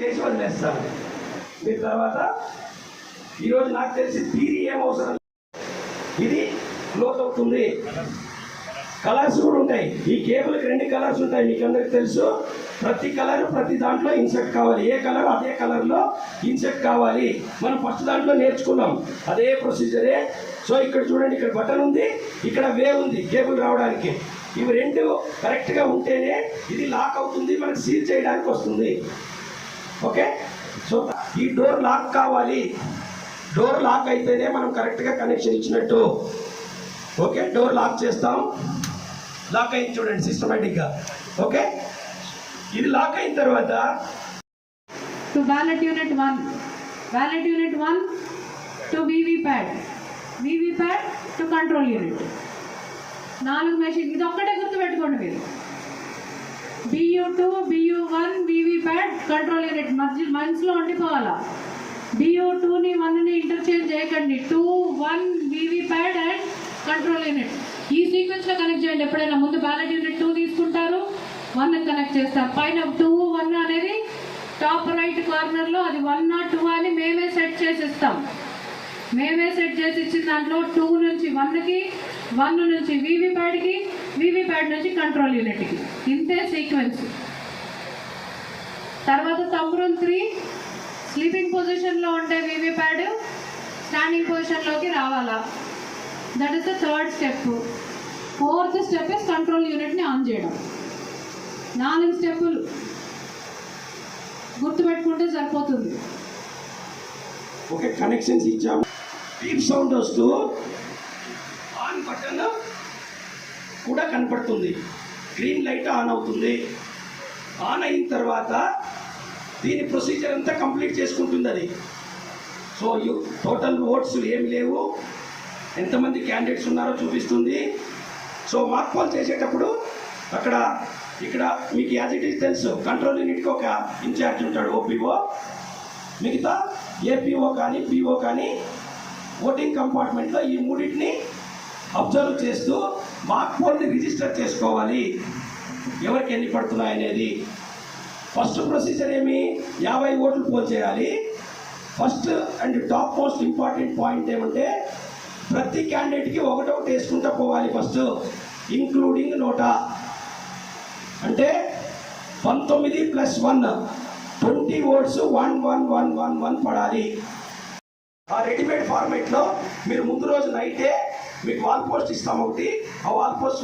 చేసి వదిలేస్తాను మీరు తర్వాత ఈరోజు నాకు తెలిసి థీరీ ఏం అవసరం ఇది క్లోజ్ అవుతుంది. కలర్స్ కూడా ఉంటాయి ఈ కేబుల్కి రెండు కలర్స్ ఉంటాయి మీకు అందరికి తెలుసు. ప్రతి కలర్ ప్రతి దాంట్లో ఇన్సెక్ట్ కావాలి. ఏ కలర్ అదే కలర్లో ఇన్సెక్ట్ కావాలి. మనం ఫస్ట్ దాంట్లో నేర్చుకున్నాం. అదే ప్రొసీజరే. సో ఇక్కడ చూడండి ఇక్కడ బటన్ ఉంది ఇక్కడ వే ఉంది కేబుల్ రావడానికి. ఇవి రెండు కరెక్ట్గా ఉంటేనే ఇది లాక్ అవుతుంది మనకు సీల్ చేయడానికి వస్తుంది. ఓకే? సో ఈ డోర్ లాక్ కావాలి. డోర్ లాక్ అయితేనే మనం కరెక్ట్గా కనెక్షన్ ఇచ్చినట్టు. ఓకే? డోర్ లాక్ చేస్తాం. లాక్ అయింది చూడండి సిస్టమేటిక్గా ఓకే? ఇది లాక్ అయిన తర్వాత to ballot unit one ballot unit one to VV pad VV pad to control unit నాలుగు మెషిన్ ఇది ఒక్కటే గుర్తుపెట్టుకోండి మీరు. BU two BU one VV pad control unit మధ్య మనసులో ఉండిపోవాలా బియూ టూని వన్ని ఇంటర్చేంజ్ చేయకండి. Two one pad and control unit ఈ సీక్వెన్స్లో కనెక్ట్ చేయండి. ఎప్పుడైనా ముందు బ్యాలెట్ యూనిట్ టూ తీసుకుంటారు. వన్ కనెక్ట్ చేస్తారు. పైన టూ వన్ అనేది టాప్ రైట్ కార్నర్లో అది వన్ నాట్ టూ అని మేమే సెట్ చేసి ఇస్తాం. మేమే సెట్ చేసి ఇచ్చిన దాంట్లో టూ నుంచి వన్కి వన్ నుంచి వీవీ ప్యాడ్కి వివి ప్యాడ్ నుంచి కంట్రోల్ యూనిట్కి. ఇంతే సీక్వెన్స్. తర్వాత తమ్రూల్ త్రీ స్లీపింగ్ పొజిషన్లో ఉండే వివి ప్యాడ్ స్టాండింగ్ పొజిషన్లోకి రావాలా? That is the third step fourth step is control యూనిట్ని on చేయడం. నాలుగు స్టెప్పులు. గుర్తుపెట్టుకుంటే సరిపోతుంది. ఓకే కనెక్షన్స్ ఇచ్చాము. బీప్ సౌండ్ వస్తూ ఆన్ బటన్ కూడా కనపడుతుంది. గ్రీన్ లైట్ ఆన్ అవుతుంది. ఆన్ అయిన తర్వాత దీని ప్రొసీజర్ అంతా కంప్లీట్ చేసుకుంటుంది అది సో యూ టోటల్ ఓట్స్ ఏమి లేవు. ఎంతమంది క్యాండిడేట్స్ ఉన్నారో చూపిస్తుంది. సో మార్క్ పాల్ చేసేటప్పుడు అక్కడ ఇక్కడ మీకు యాజ్ ఇట్ ఈస్ తెలుసు. కంట్రోల్ యూనిట్కి ఒక ఇన్ఛార్జ్ ఉంటాడు ఓపీఓ మిగతా ఏపీఓ కానీ పిఓ కానీ ఓటింగ్ కంపార్ట్మెంట్లో ఈ మూడింటిని అబ్జర్వ్ చేస్తూ మార్క్ ఫోన్ని రిజిస్టర్ చేసుకోవాలి. ఎవరికి ఎన్ని పడుతున్నాయి అనేది ఫస్ట్ ప్రొసీజర్ ఏమి? యాభై ఓట్లు పోల్ చేయాలి. First and topmost important point ఏమంటే ప్రతి క్యాండిడేట్కి ఒకటొకటి వేసుకుంటూ పోవాలి ఫస్ట్ ఇంక్లూడింగ్ నోటా. అంటే పంతొమ్మిది plus one twenty votes one one one one one పడాలి. ఆ రెడీమేడ్ ఫార్మేట్లో మీరు ముందు రోజు నైటే మీకు వాల్ పోస్ట్ ఇస్తాం ఒకటి. ఆ వాల్ పోస్ట్